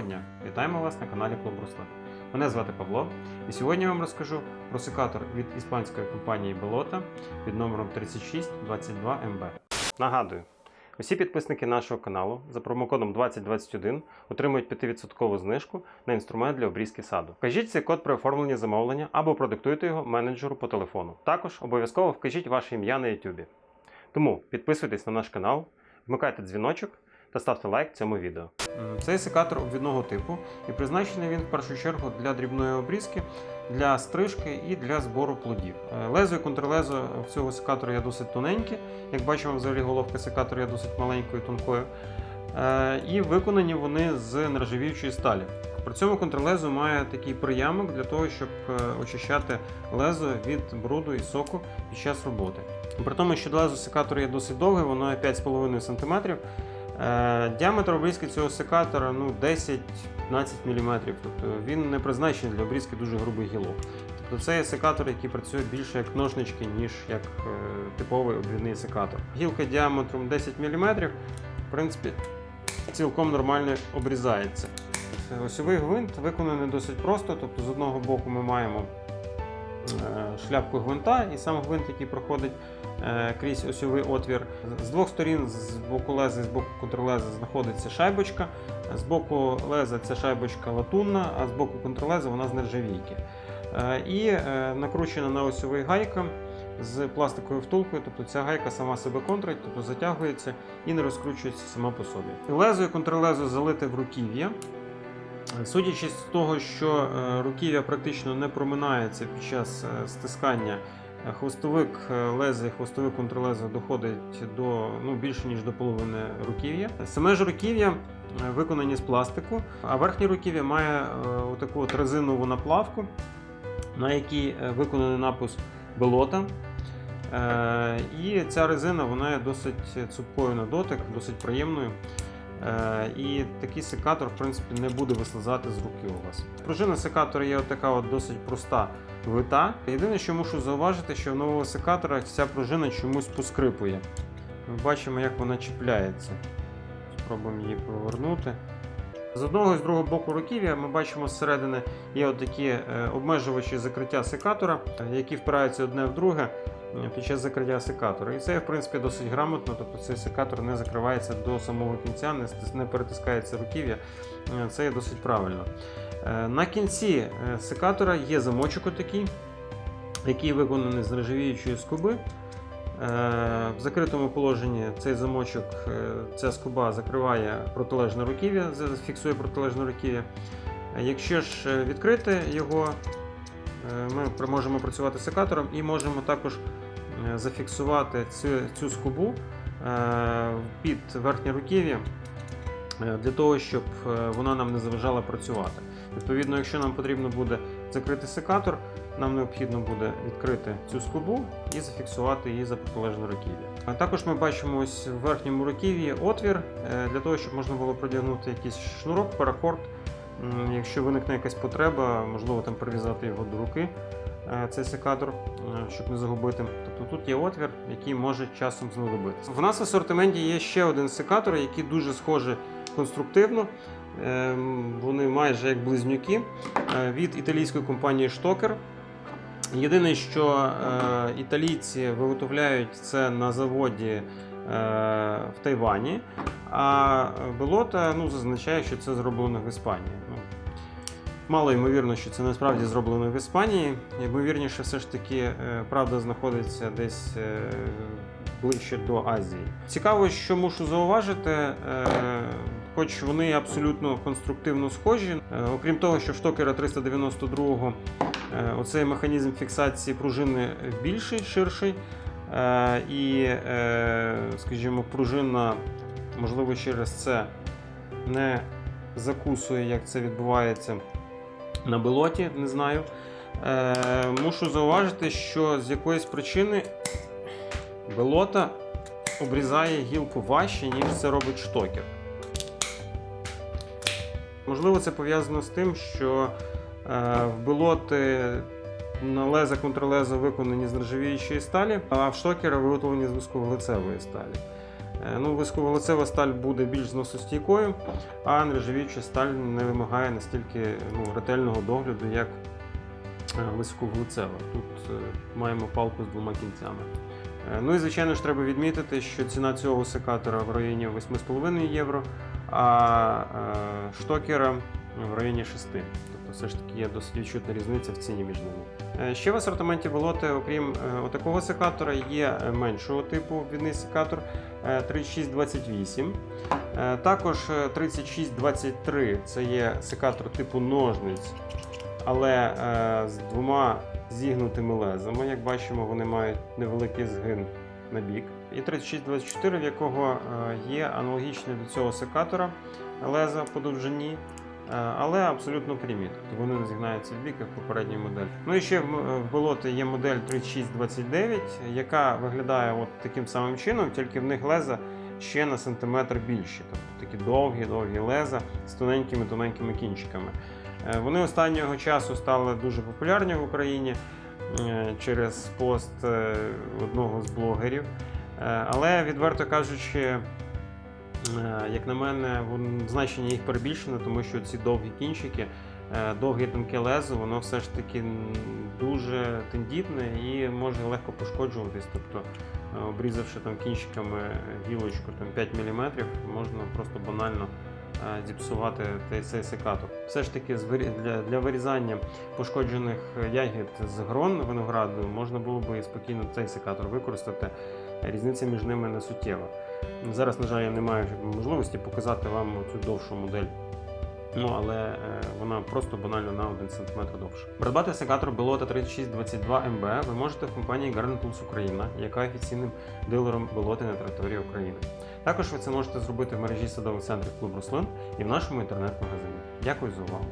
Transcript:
Доброго дня! Вітаємо вас на каналі Клуб Руслан. Мене звати Павло, і сьогодні я вам розкажу про секатор від іспанської компанії Belota під номером 3622MB. Нагадую, усі підписники нашого каналу за промокодом 2021 отримують 5% знижку на інструмент для обрізки саду. Вкажіть цей код при оформленні замовлення або продиктуйте його менеджеру по телефону. Також обов'язково вкажіть ваше ім'я на YouTube. Тому підписуйтесь на наш канал, вмикайте дзвіночок та ставте лайк цьому відео. Цей секатор обвідного типу і призначений він в першу чергу для дрібної обрізки, для стрижки і для збору плодів. Е, Лезо і контрлезо цього секатора є досить тоненькі. Як бачимо, взагалі головка секатора є досить маленькою, тонкою. Е, І виконані вони з нержавіючої сталі. При цьому контрлезо має такий приямок для того, щоб е, очищати лезо від бруду і соку під час роботи. При тому, що лезо секатора є досить довге, воно 5,5 см. Е, Діаметр обрізки цього секатора ну, 10-15 мм. Тобто він не призначений для обрізки дуже грубих гілок. Тобто це є секатор, який працює більше як ножнички, ніж як е, типовий обвідний секатор. Гілка діаметром 10 мм, в принципі, цілком нормально обрізається. Осьовий гвинт виконаний досить просто. Тобто, з одного боку ми маємо шляпку гвинта і сам гвинт, який проходить е, крізь осьовий отвір. З двох сторін, з боку леза і з боку контрлеза, знаходиться шайбочка. З боку леза ця шайбочка латунна, а з боку контрлеза вона з нержавійки. Е, І е, накручена на осьовий гайка з пластиковою втулкою, тобто ця гайка сама себе контрить, тобто затягується і не розкручується сама по собі. Лезо і контрлезо залите в руків'я. Судячи з того, що е, руків'я практично не проминається під час е, стискання, е, хвостовик е, леза і хвостовик контрлеза доходить до ну, більше ніж до половини руків'я. Саме ж руків'я виконані з пластику, а верхнє руків'я має отаку от резинову наплавку, на якій виконаний напис белота. І ця резина вона є досить цупкою на дотик, досить приємною. Е, І такий секатор, в принципі, не буде вислизати з руки у вас. Пружина секатора є така от досить проста вита. Єдине, що мушу зауважити, що в нового секатора ця пружина чомусь поскрипує. Ми бачимо, як вона чіпляється. Спробуємо її повернути. З одного і з другого боку руків'я ми бачимо зсередини є такі е, обмежувачі закриття секатора, е, які впираються одне в друге під час закриття секатора. І це, в принципі, досить грамотно, тобто цей секатор не закривається до самого кінця, не, перетискається руків'я. Е, Це є досить правильно. Е, На кінці е, секатора є замочок отакий, який виконаний з нержавіючої скоби. В закритому положенні цей замочок, ця скоба закриває протилежне руків'я, фіксує протилежне руків'я. Якщо ж відкрити його, ми можемо працювати секатором і можемо також е, зафіксувати цю, цю скобу е, під верхнє руків'я е, для того, щоб е, вона нам не заважала працювати. Відповідно, якщо нам потрібно буде закрити секатор, нам необхідно буде відкрити цю скобу і зафіксувати її за протилежне руків'я. А також ми бачимо ось в верхньому руків'ї отвір е, для того, щоб можна було продягнути якийсь шнурок, паракорд. Якщо виникне якась потреба, можливо там прив'язати його до руки, е, цей секатор, е, щоб не загубити. Тобто тут є отвір, який може часом знадобитися. В нас в асортименті є ще один секатор, який дуже схожий конструктивно. Ем, Вони майже як близнюки е, від італійської компанії Stoker. Єдине, що італійці виготовляють це на заводі в Тайвані, а Белота ну, зазначає, що це зроблено в Іспанії. Ну, мало ймовірно, що це насправді зроблено в Іспанії. Ймовірніше, все ж таки, е, правда знаходиться десь е, ближче до Азії. Цікаво, що мушу зауважити. Е, Хоч вони абсолютно конструктивно схожі, окрім того, що в штокера 392 Е, Оцей механізм фіксації пружини більший, ширший. І, скажімо, пружина, можливо, через це не закусує, як це відбувається на белоті, не знаю. Е, Мушу зауважити, що з якоїсь причини белота обрізає гілку важче, ніж це робить штокер. Можливо, це пов'язано з тим, що е, в белоти на леза контрлеза виконані з нержавіючої сталі, а в штокера виготовлені з вузьковуглецевої сталі. Е, Ну, високоволоцева сталь буде більш зносостійкою, а нержавіюча сталь не вимагає настільки ну, ретельного догляду, як е, високоволоцева. Тут е, маємо палку з двома кінцями. Ну і звичайно ж треба відмітити, що ціна цього секатора в районі 8,5 євро, а штокера в районі 6. Тобто все ж таки є досить відчутна різниця в ціні між ними. Ще в асортименті болоти, окрім отакого секатора, є меншого типу відний секатор 3628. Е, Також е, 3623 це є секатор типу ножниць, але е, з двома зігнутими лезами. Як бачимо, вони мають невеликий згин на бік. І 3624, в якого е, є аналогічне до цього секатора леза по довжині. Е, Але абсолютно прямі, тобто вони не зігнаються в бік, як попередній модель. Ну і ще в, в болоти є модель 3629, яка виглядає от таким самим чином, тільки в них леза ще на сантиметр більші. Тобто такі довгі-довгі леза з тоненькими тоненькими кінчиками. Е, Вони останнього часу стали дуже популярні в Україні е, через пост е, одного з блогерів. Е, Але відверто кажучи, е, як на мене, значення їх перебільшено, тому що ці довгі кінчики, е, довге тонке лезо, воно все ж таки дуже тендітне і може легко пошкоджуватись. Тобто, е, обрізавши там кінчиками гілочку там, 5 мм, можна просто банально е, зіпсувати цей- секатор. Все ж таки для, для вирізання пошкоджених ягід з грон винограду можна було би спокійно цей секатор використати. Різниця між ними не суттєва. Зараз, на жаль, я не маю можливості показати вам цю довшу модель. Ну, але е, вона просто банально на 1 см довша. Придбати секатор Belota 3622 MB ви можете в компанії Garden Tools Україна, яка офіційним дилером Белоти на території України. Також ви це можете зробити в мережі садових центрів Клуб Руслин і в нашому інтернет-магазині. Дякую за увагу!